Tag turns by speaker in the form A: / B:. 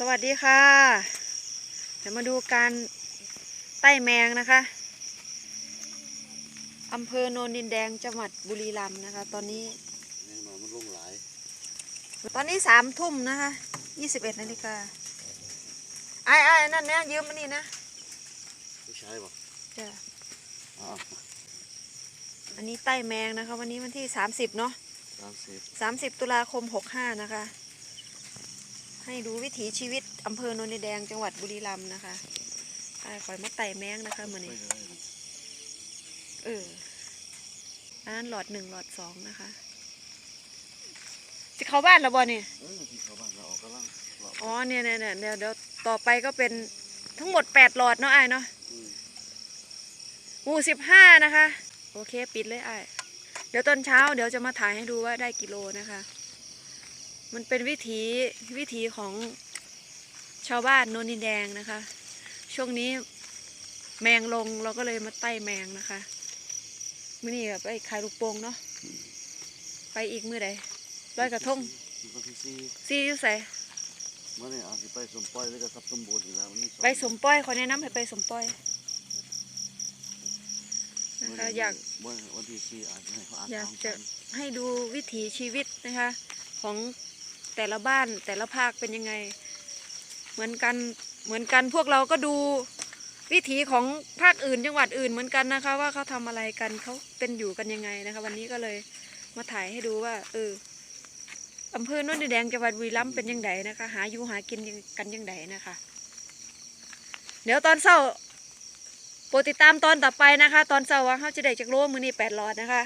A: สวัสดีค่ะ เดี๋ยวมาดูการไต้แมงนะคะอำเภอโนนดินแดงจังหวัดบุรีรัมย์นะคะ ตอนนี้
B: แมงมันมันลงหลาย
A: ตอนนี้สามทุ่มนะคะยี่สิบเอ็ดนาฬิกาไอ้ไอ้นั่นเนี่ยยืมมานี่นะ
B: ผู้ชายบอก
A: จ้ะ
B: อ๋อ
A: อันนี้ไต้แมงนะคะ วันนี้วันที่สามสิบเนาะ
B: สามสิบ
A: สามสิบตุลาคมหกห้านะคะ ให้ดูวิถีชีวิตอำเภอโนนดินแดงจังหวัดบุรีรัมย์นะคะไอ้คอยมาไต่แมงนะคะมือนี้
B: ไม่ได้นะ
A: เอออันนั้นหลอดหนึ่งหลอดสองนะคะจะเข้าบ้านแล้วบ่เนี่ย
B: เออที่เขาบ้านเราออกกำลังหลอก
A: อ๋อเนี่ยเนี่ยเนี่ยเดี๋ยวเดี๋ยวต่อไปก็เป็นทั้งหมดแปดหลอดเนาะไอ้ายเนาะ
B: ม
A: หมู่สิบห้านะคะ โอเค ปิดเลยไอ้ายเดี๋ยวตอนเช้าเดี๋ยวจะมาถ่ายให้ดูว่าได้กิโลนะคะ มันเป็นวิถีวิถีของชาวบ้านโนนดินแดงนะคะ ช่วงนี้แมงลงเราก็เลยมาไต่แมงนะคะมื่อนี้แบบไปขายลูกโป่งเนาะไปอีกมือใดร้อยกระทง
B: วันที่สี่
A: ซีอยู่ใส่
B: เมื่อนี้อาจจะไปสมปล่อยหรือกับทับสมบูรณ์อีกแล้ววันนี้อง
A: ไปสมป้อยขอแนะนำให้ไปสมป้อยนะ
B: มื้
A: คะ
B: นี้
A: อยาก
B: วันวันที่สี่อาจจะให้เขาอ่าน
A: อยาก
B: ฟัง
A: จะ
B: กัน
A: ให้ดูวิถีชีวิตนะคะของ แต่ละบ้านแต่ละภาคเป็นยังไง เหมือนกันเหมือนกันพวกเราก็ดูวิถีของภาคอื่น จังหวัดอื่นเหมือนกันนะคะ ว่าเขาทำอะไรกันเขาเป็นอยู่กันยังไงนะคะ วันนี้ก็เลยมาถ่ายให้ดูว่าเอออำเภอโนนดินแดงจังหวัดบุรีรัมย์เป็นยังไงนะคะ หาอยู่หากินกันยังไงนะคะ เดี๋ยวตอนเช้าโปรดติดตามตอนต่อไปนะคะ ตอนเช้าว่าเขาจะได้จากโลมือนี่แปดหลอดนะคะ